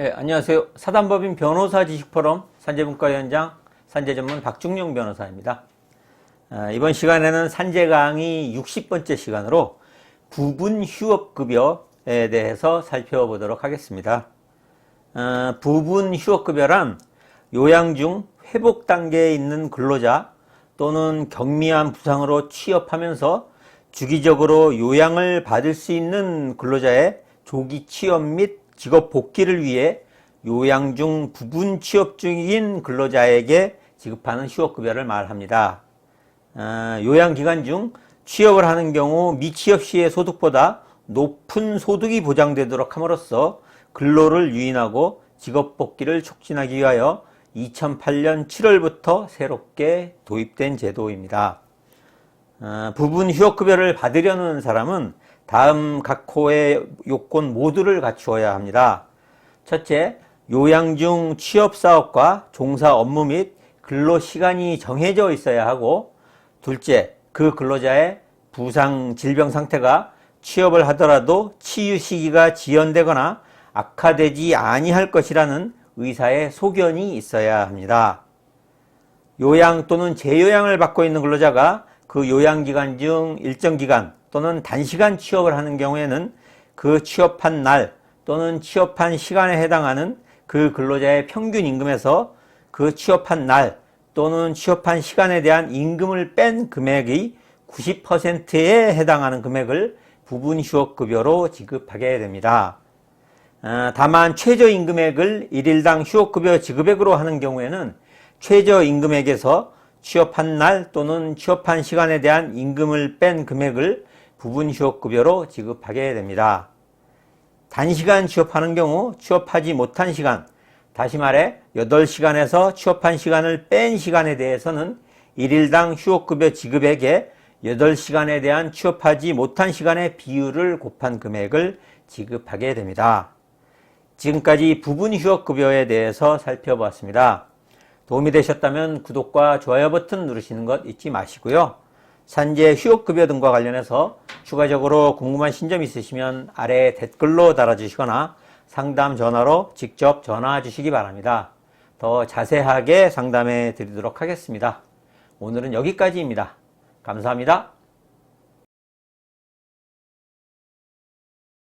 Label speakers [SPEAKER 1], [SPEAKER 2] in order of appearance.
[SPEAKER 1] 네, 안녕하세요. 사단법인 변호사 지식포럼 산재분과위원장 산재전문 박중용 변호사입니다. 아, 이번 시간에는 산재 강의 60번째 시간으로 부분 휴업급여에 대해서 살펴보도록 하겠습니다. 아, 부분 휴업급여란 요양 중 회복 단계에 있는 근로자 또는 경미한 부상으로 취업하면서 주기적으로 요양을 받을 수 있는 근로자의 조기 취업 및 직업 복귀를 위해 요양 중 부분 취업 중인 근로자에게 지급하는 휴업급여를 말합니다. 아, 요양 기간 중 취업을 하는 경우 미취업 시의 소득보다 높은 소득이 보장되도록 함으로써 근로를 유인하고 직업 복귀를 촉진하기 위하여 2008년 7월부터 새롭게 도입된 제도입니다. 아, 부분 휴업급여를 받으려는 사람은 다음 각 호의 요건 모두를 갖추어야 합니다. 첫째, 요양 중 취업 사업과 종사 업무 및 근로 시간이 정해져 있어야 하고, 둘째, 그 근로자의 부상 질병 상태가 취업을 하더라도 치유 시기가 지연되거나 악화되지 아니할 것이라는 의사의 소견이 있어야 합니다. 요양 또는 재요양을 받고 있는 근로자가 그 요양 기간 중 일정 기간 또는 단시간 취업을 하는 경우에는 그 취업한 날 또는 취업한 시간에 해당하는 그 근로자의 평균 임금에서 그 취업한 날 또는 취업한 시간에 대한 임금을 뺀 금액의 90%에 해당하는 금액을 부분 휴업급여로 지급하게 됩니다. 아, 다만 최저임금액을 일일당 휴업급여 지급액으로 하는 경우에는 최저임금액에서 취업한 날 또는 취업한 시간에 대한 임금을 뺀 금액을 부분 휴업급여로 지급하게 됩니다. 단시간 취업하는 경우 취업하지 못한 시간, 다시 말해 8시간에서 취업한 시간을 뺀 시간에 대해서는 일일당 휴업급여 지급액에 8시간에 대한 취업하지 못한 시간의 비율을 곱한 금액을 지급하게 됩니다. 지금까지 부분 휴업급여에 대해서 살펴보았습니다. 도움이 되셨다면 구독과 좋아요 버튼 누르시는 것 잊지 마시고요. 산재 휴업급여 등과 관련해서 추가적으로 궁금한 신점 있으시면 아래 댓글로 달아주시거나 상담 전화로 직접 전화 주시기 바랍니다. 더 자세하게 상담해 드리도록 하겠습니다. 오늘은 여기까지입니다. 감사합니다.